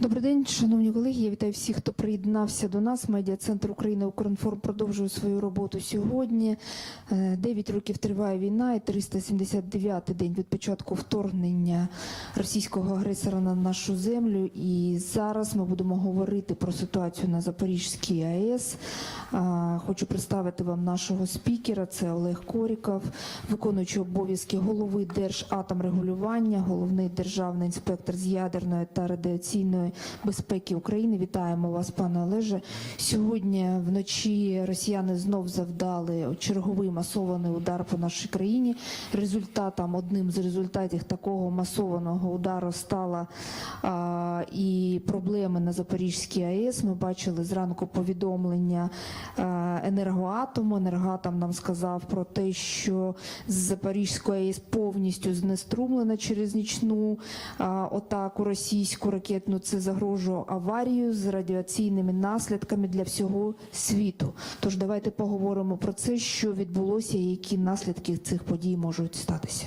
Добрий день, шановні колеги. Я вітаю всіх, хто приєднався до нас. Медіа центр України Укрінформ продовжує свою роботу сьогодні. Е, Дев'ять років триває війна, і 379-й день від початку вторгнення російського агресора на нашу землю. І зараз ми будемо говорити про ситуацію на Запорізькій АЕС. Хочу представити вам нашого спікера. Це Олег Коріков, виконуючий обов'язки голови Держатомрегулювання, головний державний інспектор з ядерної та радіаційної безпеки України. Вітаємо вас, пане Олеже. Сьогодні вночі росіяни знов завдали черговий масований удар по нашій країні. Результатом одним з результатів такого масованого удару стала а, і проблеми на Запорізькій АЕС. Ми бачили зранку повідомлення а, енергоатому. Енергоатом нам сказав про те, що з Запорізької АЕС повністю знеструмлена через нічну а, атаку російську ракетну. Це загрожує аварію з радіаційними наслідками для всього світу. Тож давайте поговоримо про це, що відбулося, і які наслідки цих подій можуть статися.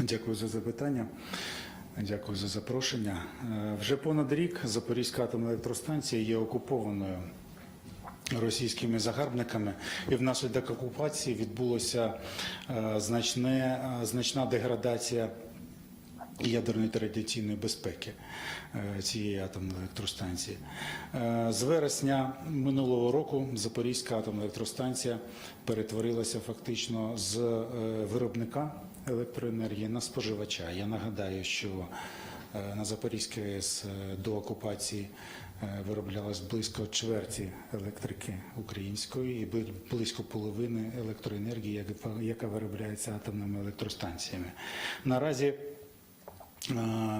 Дякую за запитання. Дякую за запрошення. Е, Вже понад рік Запорізька атомна електростанція є окупованою російськими загарбниками, і внаслідок окупації відбулося е, значне, е, значна деградація ядерної та радіаційної безпеки е, цієї атомної електростанції. Е, З вересня минулого року Запорізька атомна електростанція перетворилася фактично з е, виробника електроенергії на споживача. Я нагадаю, що на Запорізькій АЕС до окупації вироблялось близько чверті електрики української і бли- близько половини електроенергії, яка- виробляється атомними електростанціями. Наразі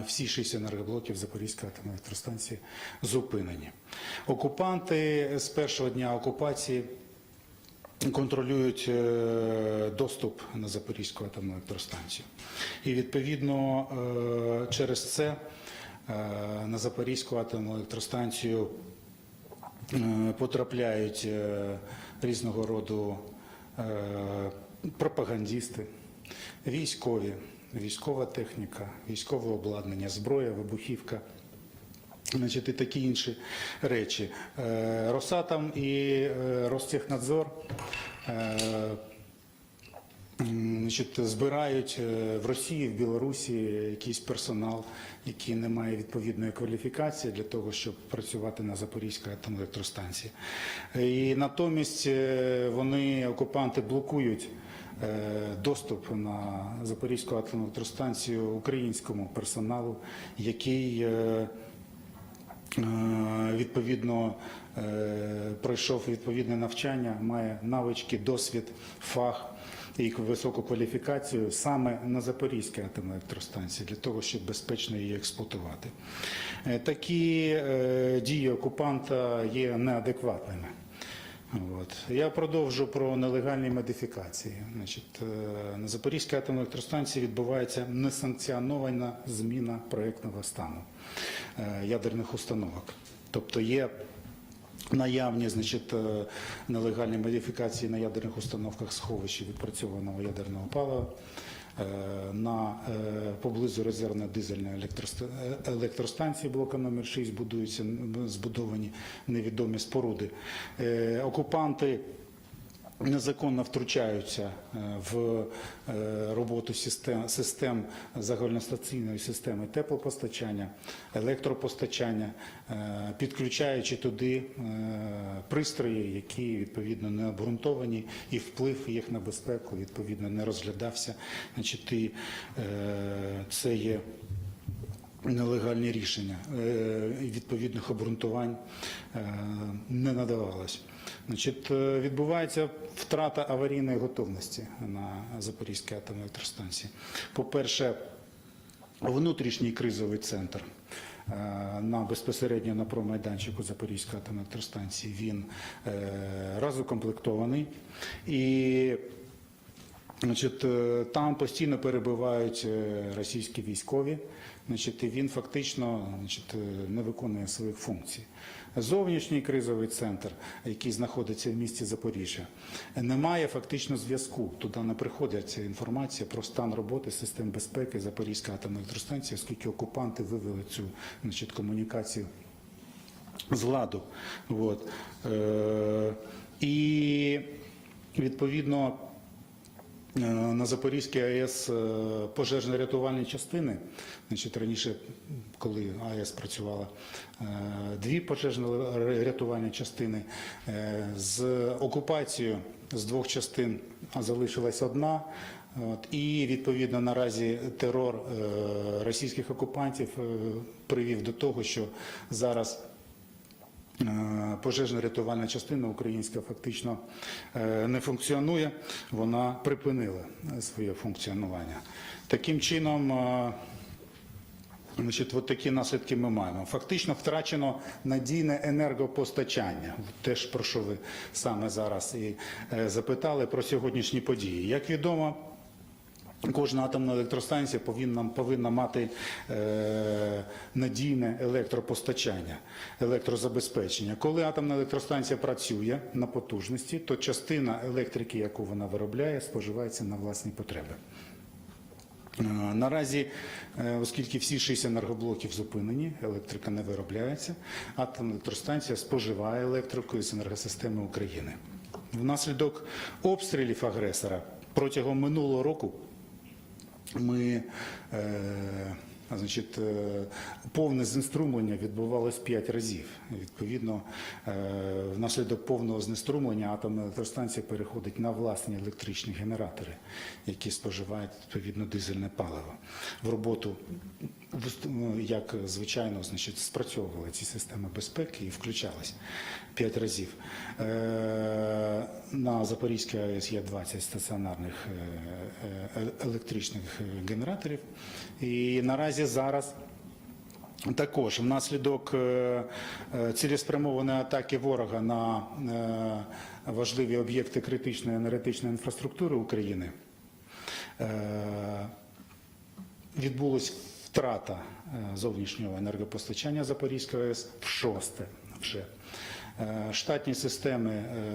всі шість енергоблоків Запорізької атомної електростанції зупинені. Окупанти з першого дня окупації контролюють е, доступ на Запорізьку атомну електростанцію. І відповідно е, через це е, на Запорізьку атомну електростанцію потрапляють різного роду пропагандісти, військові, військова техніка, військове обладнання, зброя, вибухівка. Значить, і такі інші речі. Е, Росатом і е, Ростехнадзор е, значить, збирають в Росії, в Білорусі якийсь персонал, який не має відповідної кваліфікації для того, щоб працювати на Запорізькій атомній. І натомість вони, окупанти, блокують доступ на Запорізьку атомну електростанцію українському персоналу, який е, Е, відповідно е, пройшов відповідне навчання, має навички, досвід, фах і високу кваліфікацію саме на Запорізькій атомній електростанції для того, щоб безпечно її експлуатувати. Е, Такі е, дії окупанта є неадекватними. От. Я продовжу про нелегальні модифікації. Значить, е, на Запорізькій атомній електростанції відбувається несанкціонована зміна проєктного стану е, ядерних установок. Тобто є наявні значить, е, нелегальні модифікації на ядерних установках сховища відпрацьованого ядерного палива. Е, На е, поблизу резервної дизельної е, електростанції блока номер 6 будуються збудовані невідомі споруди. Окупанти незаконно втручаються е, в е, роботу систем, систем загальностаційної системи теплопостачання, електропостачання, е, підключаючи туди пристрої, які відповідно не обґрунтовані, і вплив їх на безпеку відповідно не розглядався. Значить, це є нелегальні рішення відповідних обґрунтувань не надавалось. Значить, е, відбувається втрата аварійної готовності на Запорізькій атомній електростанції. По-перше, внутрішній кризовий центр е, на безпосередньо на промайданчику Запорізької атомної електростанції він е, разукомплектований і Значить, е, там постійно перебувають е, російські військові, значить, і він фактично значить, е, не виконує своїх функцій. Зовнішній кризовий центр, який знаходиться в місті Запоріжжя, немає фактично зв'язку. Туди не приходить інформація про стан роботи систем безпеки Запорізької атомної електростанції, оскільки окупанти вивели цю значить, комунікацію з ладу. От. Е, і відповідно на Запорізькій АЕС е, пожежно-рятувальні частини. Значить, раніше, коли АЕС працювала, е, дві пожежно-рятувальні частини е, з окупацією з двох частин залишилась одна. От, і відповідно наразі терор е, російських окупантів е, привів до того, що зараз Е, Пожежно-рятувальна частина українська фактично е, не функціонує, вона припинила е, своє функціонування. Таким чином, е, Значить, от такі наслідки ми маємо. Фактично втрачено надійне енергопостачання. Теж про що ви саме зараз і е, запитали про сьогоднішні події. Як відомо, Кожна атомна електростанція повинна, повинна мати е, надійне електропостачання, електрозабезпечення. Коли атомна електростанція працює на потужності, то частина електрики, яку вона виробляє, споживається на власні потреби. Е, Наразі, е, оскільки всі шість енергоблоків зупинені, електрика не виробляється, атомна електростанція споживає електрику з енергосистеми України. Внаслідок обстрілів агресора протягом минулого року ми, е, значить, е, повне знеструмлення відбувалось 5 разів. Відповідно, е, внаслідок повного знеструмлення атомна електростанція переходить на власні електричні генератори, які споживають відповідно дизельне паливо. В роботу, як звичайно, значить, спрацьовували ці системи безпеки і включались 5 разів. Е, На Запорізькій АЕС є 20 стаціонарних е, е, електричних генераторів. І наразі зараз також внаслідок цілеспрямованої атаки ворога на важливі об'єкти критичної енергетичної інфраструктури України відбулась втрата е, зовнішнього енергопостачання Запорізької АЕС в шосте вже. Е, Штатні системи е,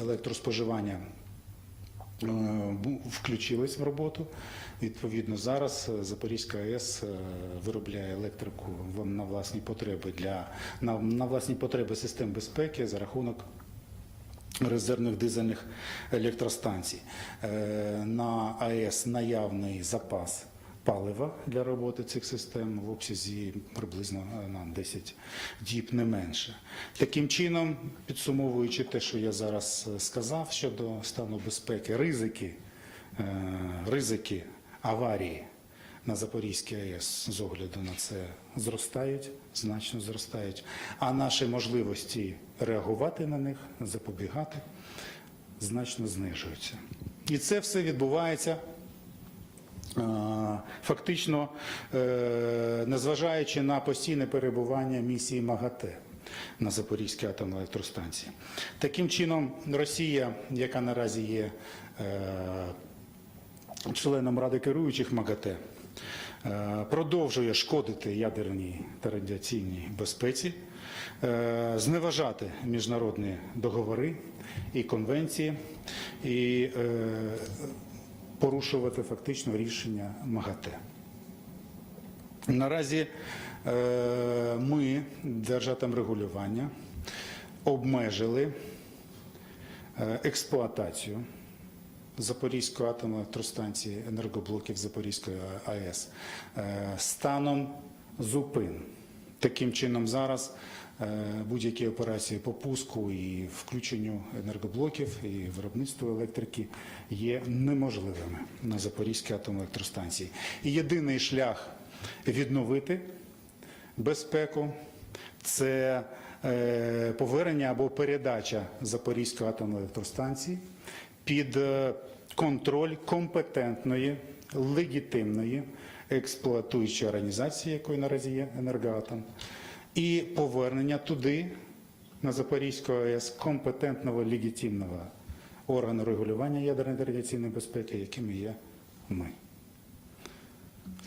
електроспоживання включились в роботу. Відповідно, зараз Запорізька АЕС виробляє електрику на власні потреби для на, на власні потреби систем безпеки за рахунок резервних дизельних електростанцій. На АЕС наявний запас палива для роботи цих систем в обсязі приблизно е, на 10 діб не менше. Таким чином, підсумовуючи те, що я зараз е, сказав щодо стану безпеки, ризики, е, ризики аварії на Запорізькій АЕС з огляду на це зростають, значно зростають, а наші можливості реагувати на них, запобігати значно знижуються. І це все відбувається фактично, е, незважаючи на постійне перебування місії МАГАТЕ на Запорізькій атомній електростанції. Таким чином, Росія, яка наразі є е, членом Ради керуючих МАГАТЕ, е, продовжує шкодити ядерній та радіаційній безпеці, зневажати міжнародні договори і конвенції і е, порушувати фактично рішення МАГАТЕ. Наразі е, ми, держатам регулювання, обмежили е, експлуатацію Запорізької атомної електростанції енергоблоків Запорізької АЕС е, станом зупин. Таким чином, зараз будь-які операції по пуску і включенню енергоблоків і виробництву електрики є неможливими на Запорізькій атомній електростанції. І єдиний шлях відновити безпеку це е, повернення або передача Запорізької атомної електростанції під е, контроль компетентної, легітимної експлуатуючої організації, якою наразі є енергоатом, і повернення туди, на Запорізьку АЕС, компетентного легітимного органу регулювання ядерної та радіаційної безпеки, якими є ми.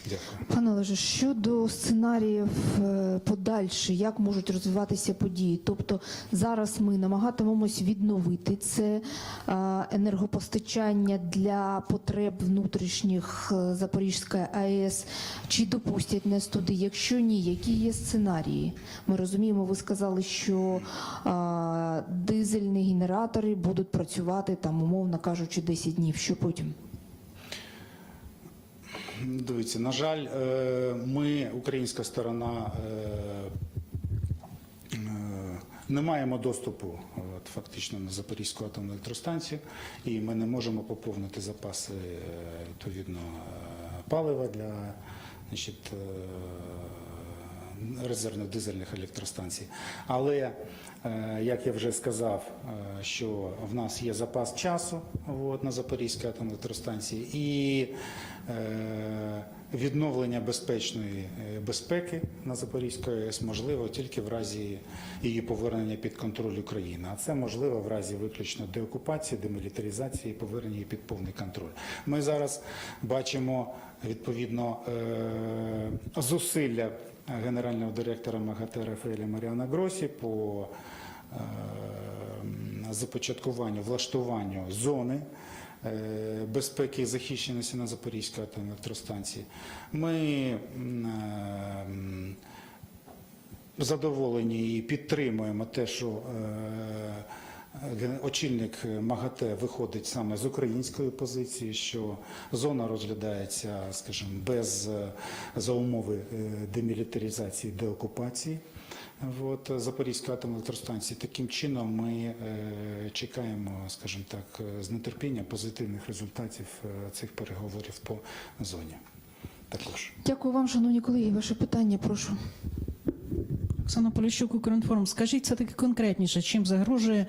Дякую. Пане Олеже, щодо сценаріїв е, подальші, як можуть розвиватися події? Тобто зараз ми намагатимемось відновити це е, енергопостачання для потреб внутрішніх е, Запорізької АЕС. Чи допустять нас туди? Якщо ні, які є сценарії? Ми розуміємо, ви сказали, що дизельні генератори будуть працювати там, умовно кажучи, 10 днів. Що потім? Дивіться, на жаль, е, ми, українська сторона, е, е, не маємо доступу фактично на Запорізьку атомну електростанцію, і ми не можемо поповнити запаси відповідно палива для значить, резервних дизельних електростанцій. Але, е, як я вже сказав, е, що в нас є запас часу от, на Запорізькій атомній електростанції і е, відновлення безпечної безпеки на Запорізькій АЕС можливо тільки в разі її повернення під контроль України. А це можливо в разі виключно деокупації, демілітаризації повернення її під повний контроль. Ми зараз бачимо відповідно зусилля генерального директора МАГАТЕ Рафаеля Маріана Гросі по е, започаткуванню, влаштуванню зони е, безпеки і захищеності на Запорізькій атомній електростанції. Ми е, задоволені і підтримуємо те, що очільник МАГАТЕ виходить саме з української позиції, що зона розглядається, скажімо, без е, за умови е, демілітаризації, деокупації. От, Запорізької атомної електростанції. Таким чином ми е, чекаємо, скажімо так, е, з нетерпінням позитивних результатів е, цих переговорів по зоні. Також. Дякую вам, шановні колеги. Ваше питання, прошу. Оксана Поліщук, Укрінформ. Скажіть це таки конкретніше, чим загрожує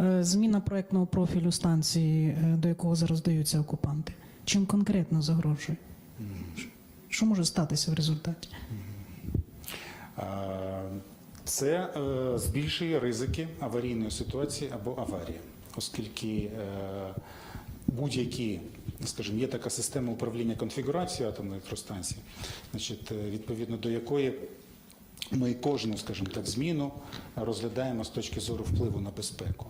е, зміна проектного профілю станції, е, до якого зараз даються окупанти? Чим конкретно загрожує? Що може статися в результаті? Це е, збільшує ризики аварійної ситуації або аварії, оскільки будь-які, скажімо, є така система управління конфігурацією атомної електростанції, значить, відповідно до якої ми кожну, скажімо так, зміну розглядаємо з точки зору впливу на безпеку.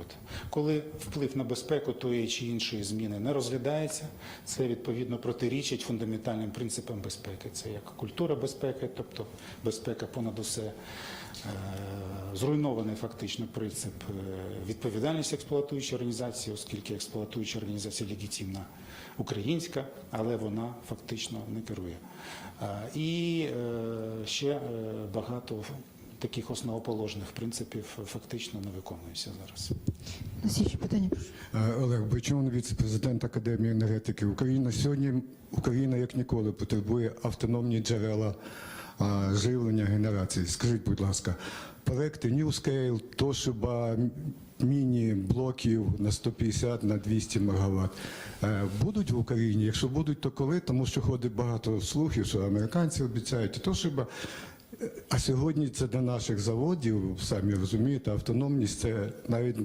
От. Коли вплив на безпеку тої чи іншої зміни не розглядається, це відповідно протирічить фундаментальним принципам безпеки. Це як культура безпеки, тобто безпека понад усе. Е, Зруйнований фактично принцип е, відповідальності експлуатуючої організації, оскільки експлуатуюча організація легітимна українська, але вона фактично не керує. І е, ще е, багато таких основоположних принципів фактично не виконується зараз. У нас є ще питання, прошу. Е, Олег Бойчун, віце-президент Академії енергетики України. Сьогодні Україна як ніколи потребує автономні джерела живлення генерації. Скажіть, будь ласка, проекти New Scale, Toshiba, міні-блоків на 150 на 200 МВт е, будуть в Україні? Якщо будуть, то коли? Тому що ходить багато слухів, що американці обіцяють і Toshiba. Е, А сьогодні це для наших заводів, самі розумієте, автономність це навіть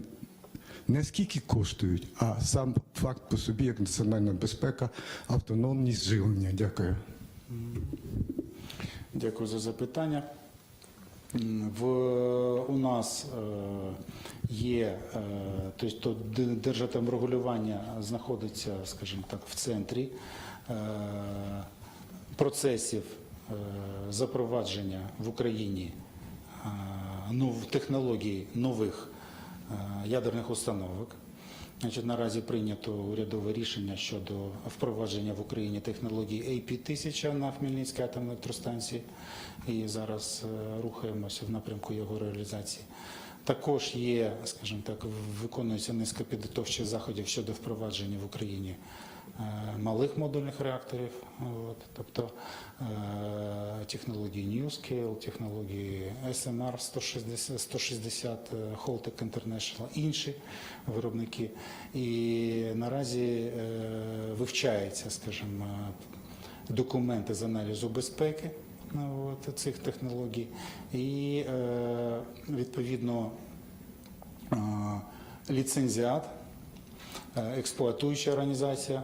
не скільки коштують, а сам факт по собі, як національна безпека, автономність живлення. Дякую. Дякую за запитання. В, у нас е, є, е, тобто держатомрегулювання знаходиться, скажімо так, в центрі е, процесів запровадження в Україні е, технологій нових ядерних установок. Значить, наразі прийнято урядове рішення щодо впровадження в Україні технології AP-1000 на Хмельницькій атомній електростанції. І зараз е, рухаємося в напрямку його реалізації. Також є, скажімо так, виконується низка підготовчих заходів щодо впровадження в Україні малих модульних реакторів, от, тобто е, технології NewScale, технології SMR 160, 160 е, Holtec International, інші виробники. І наразі е, вивчається, скажімо, документи з аналізу безпеки от, цих технологій, і е, відповідно е, ліцензіат е, експлуатуюча організація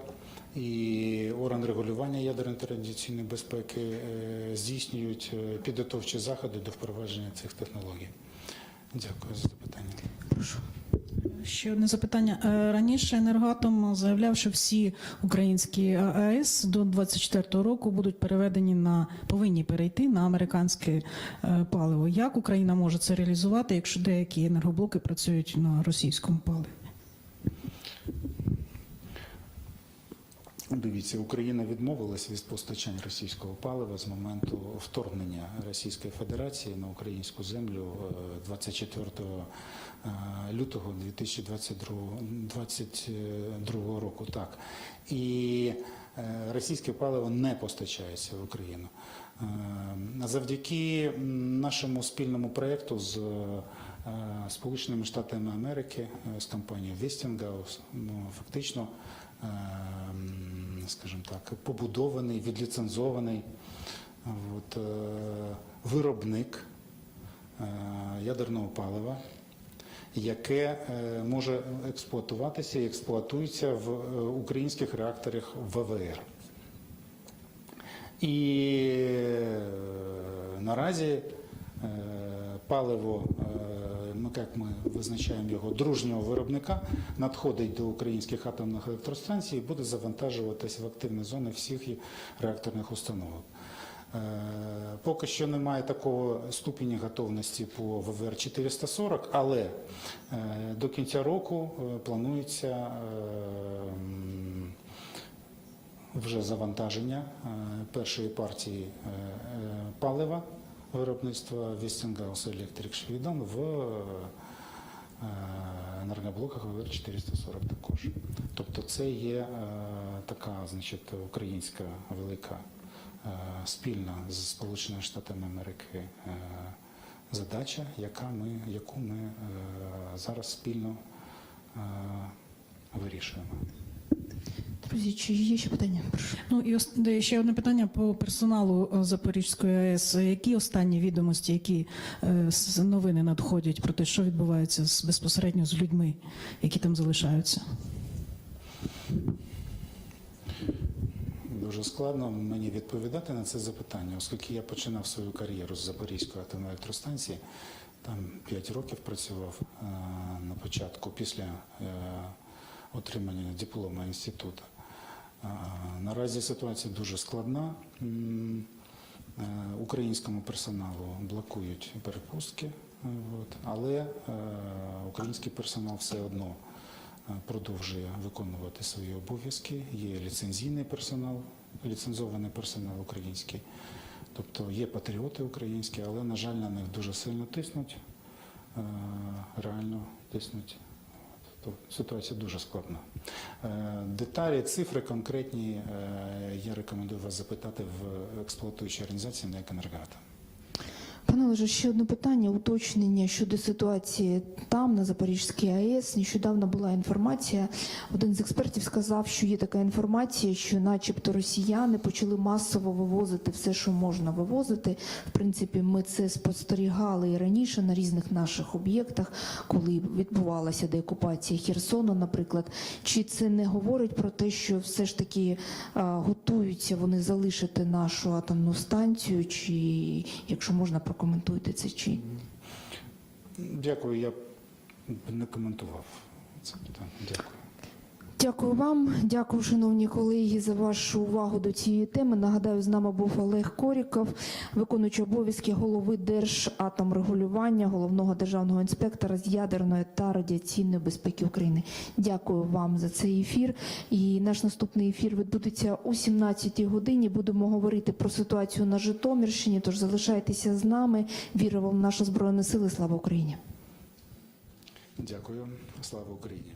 і орган регулювання ядерної та радіаційної безпеки е, здійснюють е, підготовчі заходи до впровадження цих технологій. Дякую за запитання. Прошу. Ще одне запитання. Е, Раніше енергоатом заявляв, що всі українські АЕС до 24-го року будуть переведені на повинні перейти на американське паливо. Як Україна може це реалізувати, якщо деякі енергоблоки працюють на російському паливі? Дивіться, Україна відмовилася від постачань російського палива з моменту вторгнення Російської Федерації на українську землю е, 24 е, лютого 2022 22 року. Так і е, російське паливо не постачається в Україну. Е, Завдяки нашому спільному проєкту з е, Сполученими Штатами Америки е, з компанією ну, фактично, е, скажімо так, побудований, відліцензований от, е, виробник е, ядерного палива, яке е, може експлуатуватися і експлуатується в українських реакторах ВВР. І наразі паливо, е, ми як ми визначаємо його дружнього виробника, надходить до українських атомних електростанцій і буде завантажуватися в активні зони всіх реакторних установок. Е, Поки що немає такого ступеня готовності по ВВР 440, але е, до кінця року е, планується е, вже завантаження е, першої партії е, е, палива виробництва Westinghouse Electric Sweden в е, енергоблоках ВВР 440 також. Тобто це є е, така, значить, українська велика е, спільна з Сполученими Штатами Америки задача, яка ми, яку ми зараз спільно вирішуємо. Чи є ще питання? Прошу. Ну і ще одне питання по персоналу е, Запорізької АЕС. Які останні відомості, які е, з- новини надходять про те, що відбувається з безпосередньо з людьми, які там залишаються? Дуже складно мені відповідати на це запитання, оскільки я починав свою кар'єру з Запорізької атомної електростанції, там 5 років працював е, на початку після отримання диплома інституту. Наразі ситуація дуже складна. Е, Українському персоналу блокують перепустки, але е, український персонал все одно е, продовжує виконувати свої обов'язки. Є ліцензійний персонал, ліцензований персонал український. Тобто є патріоти українські, але, на жаль, на них дуже сильно тиснуть, реально тиснуть. Тобто ситуація дуже складна. Е, Деталі, цифри конкретні е, я рекомендую вас запитати в експлуатуючій організації на «Екенергатом». Олеже, ще одне питання, уточнення щодо ситуації там, на Запорізькій АЕС. Нещодавно була інформація. Один з експертів сказав, що є така інформація, що, начебто, росіяни почали масово вивозити все, що можна вивозити. В принципі, ми це спостерігали і раніше на різних наших об'єктах, коли відбувалася деокупація Херсону, наприклад. Чи це не говорить про те, що все ж таки а, готуються вони залишити нашу атомну станцію? Чи якщо можна прокоментуйте це чи Дякую, я б не коментував це питання. Дякую. Дякую вам, дякую, шановні колеги, за вашу увагу до цієї теми. Нагадаю, з нами був Олег Коріков, виконуючий обов'язки голови Держатомрегулювання, головного державного інспектора з ядерної та радіаційної безпеки України. Дякую вам за цей ефір. І наш наступний ефір відбудеться о 17 годині. Будемо говорити про ситуацію на Житомирщині. Тож залишайтеся з нами. Віримо в наші збройні сили. Слава Україні! Дякую. Слава Україні.